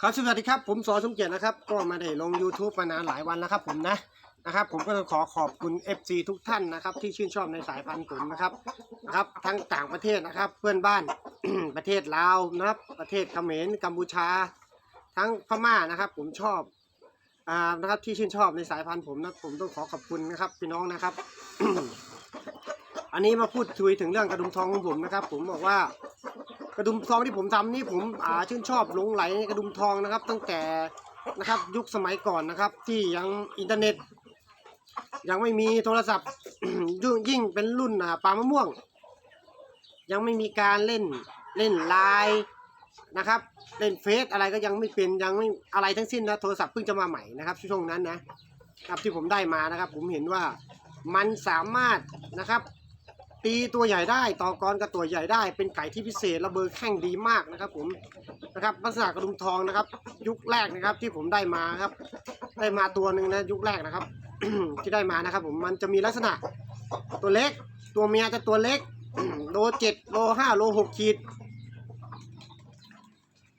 ครับสวัสดีครับผมสอสมเกียรตินะครับ ก็มาได้ลง YouTube มานานหลายวันแล้วครับผมนะนะครับ ผมก็ต้องขอขอบคุณ FC ทุกท่านนะครับ ที่ชื่นชอบในสายพันธุ์ผมนะครับนะครับ ทั้งต่างประเทศนะครับ เพื่อนบ้าน ประเทศลาวนะครับ ประเทศเขมรกัมพูชา ทั้งพม่านะครับ ผมชอบอ่านะครับที่ชื่นชอบในสายพันธุ์ผมนะผมต้องขอขอบคุณนะครับพี่น้องนะครับ อันนี้มาพูดคุยถึงเรื่องกระดุมทองของผมนะครับ ผมบอกว่า กระดุมทองที่ผมทำนี่ผมอ่าชื่นชอบหลงไหลในกระดุมทองนะครับ ตั้งแต่นะครับยุคสมัยก่อนนะครับ ที่ยังอินเทอร์เน็ต ยังไม่มีโทรศัพท์ยิ่งยิ่งเป็นรุ่นอ่าปลามะม่วง ยังไม่มีการเล่นเล่นไลน์นะครับ เล่นเฟซอะไรก็ยังไม่เป็นยังไม่อะไรทั้งสิ้นนะโทรศัพท์เพิ่งจะมาใหม่นะครับช่วงนั้นนะครับที่ผมได้มานะครับ ผมเห็นว่ามันสามารถนะครับ ตีตัวใหญ่ได้ต่อกรกับตัวใหญ่ได้ เป็นไก่ที่พิเศษระเบิดแข้งดีมากนะครับ ผมนะครับลักษณะกระดุมทองนะครับ ยุคแรกนะครับที่ผมได้มาครับ ได้มาตัวหนึ่งนะยุคแรกนะครับ ที่ได้มานะครับ ผมมันจะมีลักษณะตัวเล็ก ตัวเมียจะตัวเล็กโลเจ็ดโลห้าโลหกขีด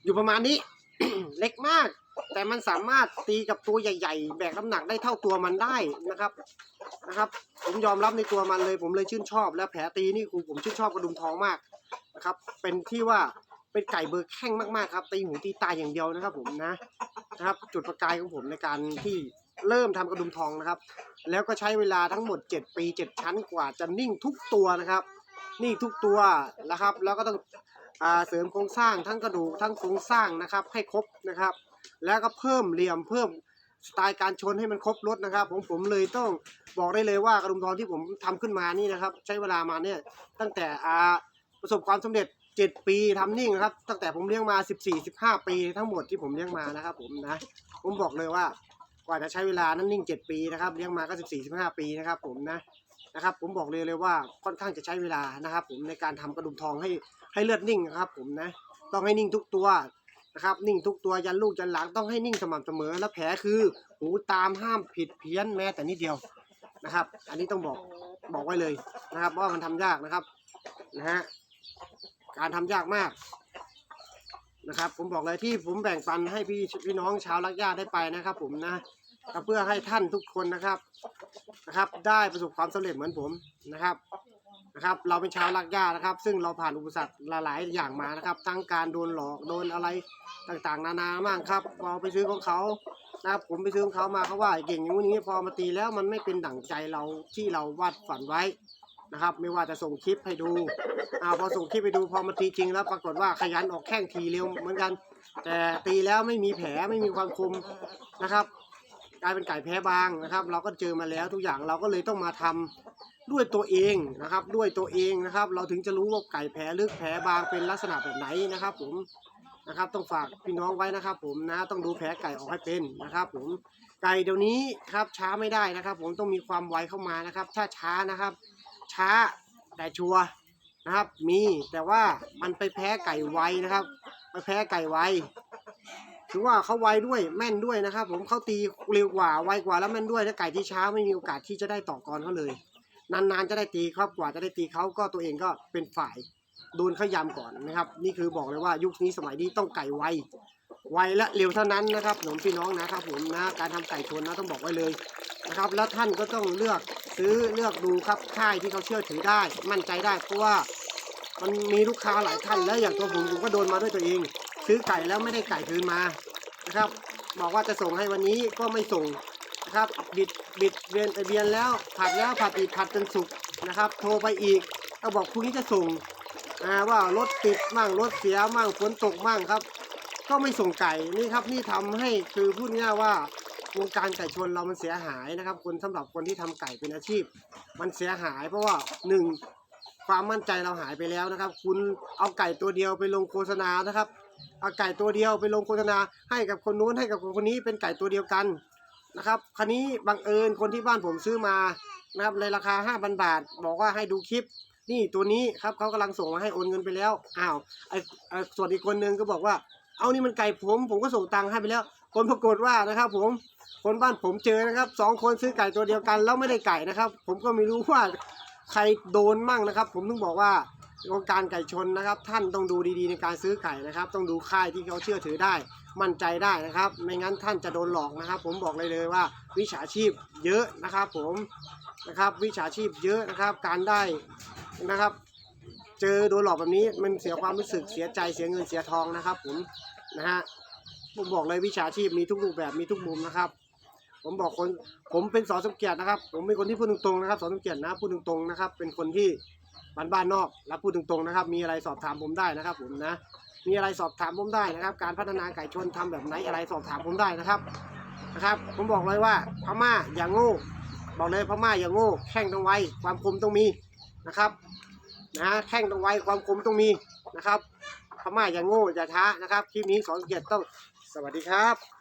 อยู่ประมาณนี้ เล็กมาก แต่มันสามารถตีกับตัวใหญ่ ๆ แบกน้ำหนักได้เท่าตัวมันได้นะครับนะครับ ผมยอมรับในตัวมันเลย ผมเลยชื่นชอบ และแผลตีนี่คือผมชื่นชอบกระดุมทองมากนะครับ เป็นที่ว่าเป็นไก่เบอร์แข้งมากๆครับตีหูตีตาอย่างเดียวนะครับ ผมนะนะครับ จุดประกายของผมในการที่เริ่มทำกระดุมทองนะครับ แล้วก็ใช้เวลาทั้งหมด 7 ปี 7 ชั้นกว่าจะนิ่งทุกตัวนะครับ นิ่งทุกตัวนะครับ แล้วก็ต้องอ่าเสริมโครงสร้างทั้งกระดูกทั้งโครงสร้างนะครับ ให้ครบนะครับ แล้วก็เพิ่มเหลี่ยมเพิ่มสไตล์การชนให้มันครบรถนะครับ ผมผมเลยต้องบอกได้เลยว่ากระดุมทองที่ผมทำขึ้นมานี่นะครับ ใช้เวลามาเนี่ยตั้งแต่อาประสบความสำเร็จ 7 ปีทำนิ่งนะครับ ตั้งแต่ผมเลี้ยงมา 14 15 ปีทั้งหมดที่ผมเลี้ยงมานะครับผมนะผมบอกเลยว่ากว่าจะใช้เวลานั้นนิ่ง 7 ปีนะครับเลี้ยงมาก็ 14 15 ปีนะครับ ผมนะนะครับ ผมบอกเลยเลยว่าค่อนข้างจะใช้เวลานะครับ ผมในการทำกระดุมทองให้ให้เลือดนิ่งนะครับ ผมนะต้องให้นิ่งทุกตัว นะครับนิ่งทุกตัวยันลูกยันหลังต้องให้นิ่งสม่ำเสมอ และแผลคือหูตามห้ามผิดเพี้ยนแม้แต่นิดเดียวนะครับ อันนี้ต้องบอกบอกไว้เลยนะครับว่ามันทำยากนะครับนะฮะการทำยากมากนะครับ ผมบอกเลยที่ผมแบ่งปันให้พี่พี่น้องชาวรักญาติได้ไปนะครับ ผมนะก็เพื่อให้ท่านทุกคนนะครับนะครับ ได้ประสบความสำเร็จเหมือนผมนะครับ นะครับ เราเป็นชาวลักย่านะครับ ซึ่งเราผ่านอุปสรรคหลายๆอย่างมานะครับ ทั้งการโดนหลอกโดนอะไรต่างๆ นานาบ้างครับพอไปซื้อของเขานะครับผมไปซื้อของเขามาเขาว่าเก่งอย่างนี้พอมาตีแล้วมันไม่เป็นดั่งใจเราที่เราวาดฝันไว้นะครับ ไม่ว่าจะส่งคลิปให้ดูอ่าพอส่งคลิปไปดูพอมาตีจริงแล้ว ปรากฏว่าขยันออกแข้งทีเร็วเหมือนกัน แต่ตีแล้วไม่มีแผลไม่มีความคมนะครับ กลายเป็นไก่แพ้บางนะครับ เราก็เจอมาแล้วทุกอย่างเราก็เลยต้องมาทำด้วยตัวเองนะครับ ด้วยตัวเองนะครับ เราถึงจะรู้ว่าไก่แผลลึกแผลบางเป็นลักษณะแบบไหนนะครับ ผมนะครับ ต้องฝากพี่น้องไว้นะครับ ผมนะต้องดูแผลไก่ออกให้เป็นนะครับ ผมไก่เดี๋ยวนี้ครับช้าไม่ได้นะครับ ผมต้องมีความไวเข้ามานะครับ ถ้าช้านะครับ ช้าแต่ชัวนะครับ มีแต่ว่ามันไปแพ้ไก่ไวนะครับ ไปแพ้ไก่ไว ถือว่าเขาไวด้วยแม่นด้วยนะครับผมเขาตีเร็วกว่าไวกว่าแล้วแม่นด้วยถ้าไก่ที่ช้าไม่มีโอกาสที่จะได้ต่อกรเขาเลย นานๆจะได้ตีครับกว่าจะได้ตีเขาก็ตัวเองก็เป็นฝ่ายโดนขายำก่อนนะครับ นี่คือบอกเลยว่ายุคนี้สมัยนี้ต้องไก่ไวไวและเร็วเท่านั้นนะครับผมพี่น้องนะครับผมนะการทำไก่ชนนะต้องบอกไว้เลยนะครับ แล้วท่านก็ต้องเลือกซื้อเลือกดูครับค่ายที่เขาเชื่อถือได้ มั่นใจได้เพราะว่ามันมีลูกค้าหลายท่านแล้วอย่างตัวผมผมก็โดนมาด้วยตัวเอง ซื้อไก่แล้วไม่ได้ไก่คืนมานะครับ บอกว่าจะส่งให้วันนี้ก็ไม่ส่งนะครับ บิดบิดเวียนไปเวียนแล้วผัดแล้วผัดอีกผัดจนสุกนะครับ โทรไปอีกก็บอกพรุ่งนี้จะส่งว่ารถติดมั่งรถเสียมั่งฝนตกมั่งครับ ก็ไม่ส่งไก่นี่ครับนี่ทำให้คือพูดง่ายว่าวงการไก่ชนเรามันเสียหายนะครับ คนสำหรับคนที่ทำไก่เป็นอาชีพ มันเสียหายเพราะว่าหนึ่งความมั่นใจเราหายไปแล้วนะครับ คุณเอาไก่ตัวเดียวไปลงโฆษณานะครับ เอาไก่ตัวเดียวไปลงโฆษณาให้กับคนนู้นให้กับคนนี้เป็นไก่ตัวเดียวกันนะครับคันนี้บังเอิญคนที่บ้านผมซื้อมานะครับในราคา 5,000 บาท บอกว่าให้ดูคลิป นี่ตัวนี้ครับเขากำลังส่งมาให้โอนเงินไปแล้วอ้าวไอ้ส่วนอีกคนนึงก็บอกว่า เอานี่มันไก่ผมผมก็ส่งตังค์ให้ไปแล้วผลปรากฏว่านะครับ ผมคนบ้านผมเจอนะครับสองคนซื้อไก่ตัวเดียวกันแล้วไม่ได้ไก่นะครับ ผมก็ไม่รู้ว่าใครโดนมั่งนะครับ ผมต้องบอกว่า โครงการไก่ชนนะครับ ท่านต้องดูดีๆในการซื้อไก่นะครับ ต้องดูค่ายที่เขาเชื่อถือได้ มั่นใจได้นะครับ ไม่งั้นท่านจะโดนหลอกนะครับ ผมบอกเลยเลยว่า วิชาชีพเยอะนะครับ ผมนะครับ วิชาชีพเยอะนะครับ การได้นะครับ เจอโดนหลอกแบบนี้มันเสียความรู้สึกเสียใจเสียเงินเสียทองนะครับ ผมนะฮะผมบอกเลยวิชาชีพมีทุกรูปแบบมีทุกมุมนะครับ ผมบอกคนผมเป็นสอสมเกียรตินะครับ ผมเป็นคนที่พูดตรงๆนะครับสอสมเกียรตินะพูดตรงๆนะครับ เป็นคนที่ บ้านบ้านนอกและพูดตรงๆนะครับ มีอะไรสอบถามผมได้นะครับ ผมนะ มีอะไรสอบถามผมได้นะครับ การพัฒนาไก่ชนทำแบบไหนอะไรสอบถามผมได้นะครับนะครับ ผมบอกเลยว่าพม่าอย่างโง่บอกเลยพม่าอย่างโง่แข้งต้องไวความคมต้องมีนะครับนะแข้งต้องไวความคมต้องมีนะครับพม่าอย่างโง่อย่าช้านะครับคลิปนี้สอนเกียรติต้องสวัสดีครับ